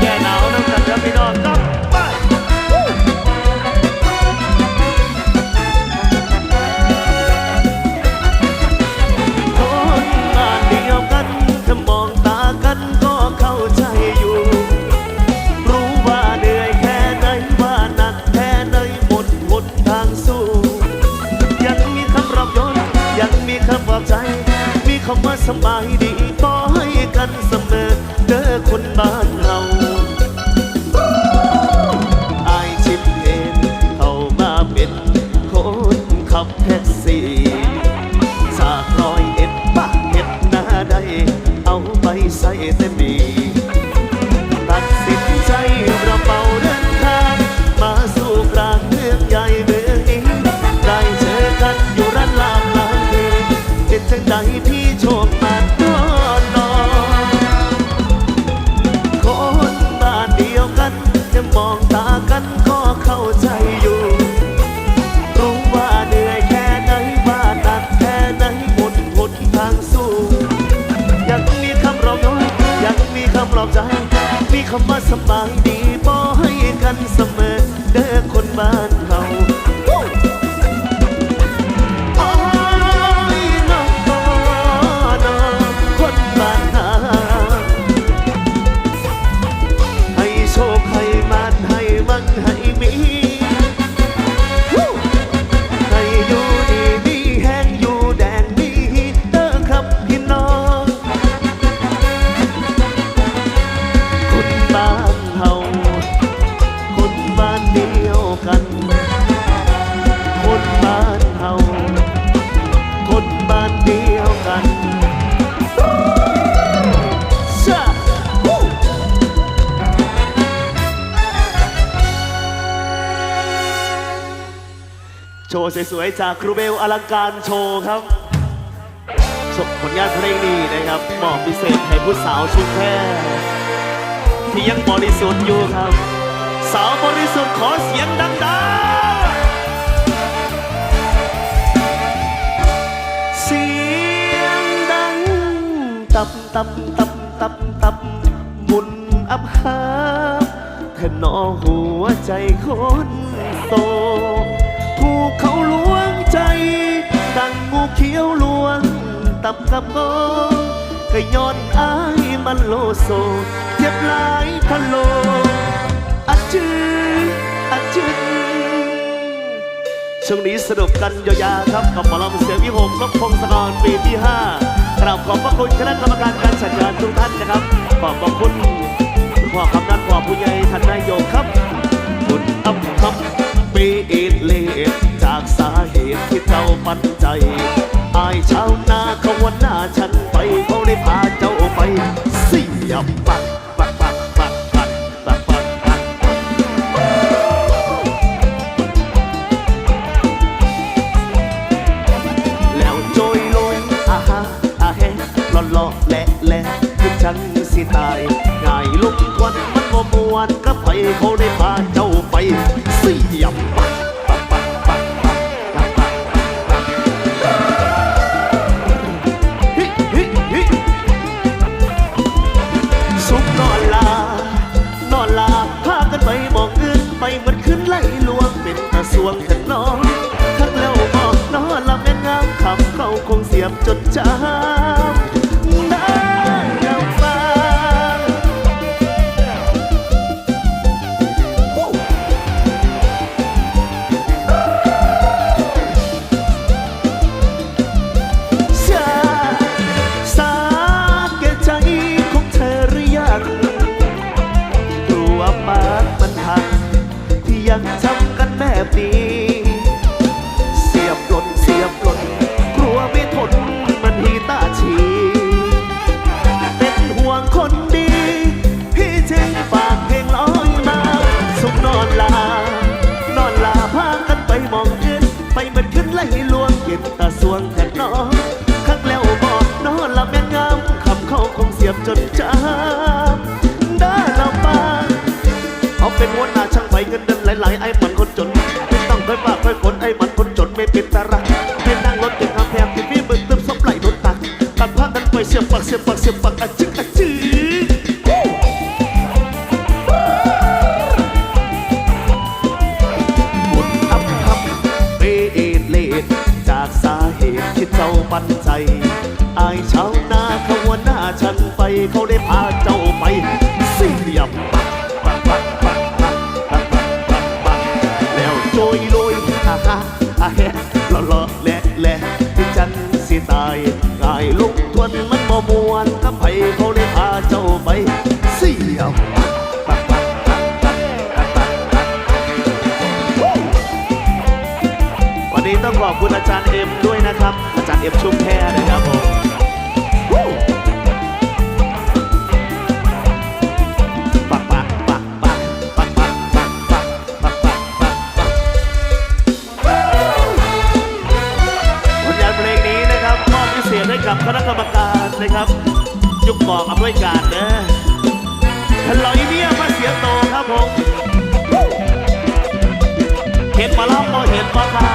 แก้หนาวน้ำกันครับพี่น้องครับไปคนบ้านเดียวกันถ้ามองตากันก็เข้าใจอยู่ รู้ว่าเหนื่อยแค่ไหนว่าหนักแค่ไหนหมดหนทางสู้ ยังมีคำรับย้อนยังมีคำปลอบใจ มีคำว่าสบายดี อบใจ มีคำว่าสบายดีบอให้กันเสมอ เด้อคนบ้านเรา โชว์สวยๆจากครูเบลอลังการโชว์ครับชมผลงานเพลงนี้นะครับมอบพิเศษให้ผู้สาวชุดแท้ที่ยังบริสุทธิ์อยู่ครับ สาวบริสุทธิ์ขอเสียงดังๆเสียงดัง ตับตับตับตับตับบุญอับหาแทนนอหัวใจคนโต ถูกเขาลวงใจ ดังงูเขียวลวงตับกับงอก็ย้อนอายมันโลโซเจ็บหลายทะโลอัดจือัดจืช่วงนี้สนุกกันยาวๆครับกับหมอลำเสียงวิหกนกพงศกรปีที่5กราบขอบพระคุณคณะกรรมการการจัดงานทุกท่านนะครับ ขอบพระคุณคุณพ่อคำนันพ่อผู้ใหญ่ท่านนายกครับ คุณอับคำปี ที่เจ้าปันใจอายชาวนาเขาวันหน้าฉันไปเขาได้พาเจ้าไปเสียบปักปักปักปักปักปักปักปักปักแล้วโจยโลยอาฮาอาเฮหล่อหล่อแหละแหละคือฉันสิตายง่ายลุกควันมันบ่มวนก็ไปเขาได้พาเจ้าไปเสียบ จดจา เงินเดือนหลายๆไอ้มันคนจนไม่ต้องค่อยฝากค่อยฝนไอ้มันคนจนไม่เป็นตาระกไม่นั่งรถติดคำแพงที่พี่มึเติมซบไหลโดนตักตัดผ้านั้นไปเสียบปากเสียบปากเสียบปากอัจฉริยะจื้จากสาเหตุที่เจ้าปันใจไอ้ชาวนาเขาวหน้าฉันไปเขาได้พาเจ้าไปเสียม มวนก็ไปเขาได้พาเจ้าไปเสียวันนี้ต้องขอบคุณอาจารย์เอ็มด้วยนะครับ อาจารย์เอ็มชุมแพรนะครับผม กับคณะกรรมการนะครับ ยุคบอกอำนวยการนะฮัลโหลอีเมียมาเสียโตครับผม เห็นมาล้อมเห็นมาครับ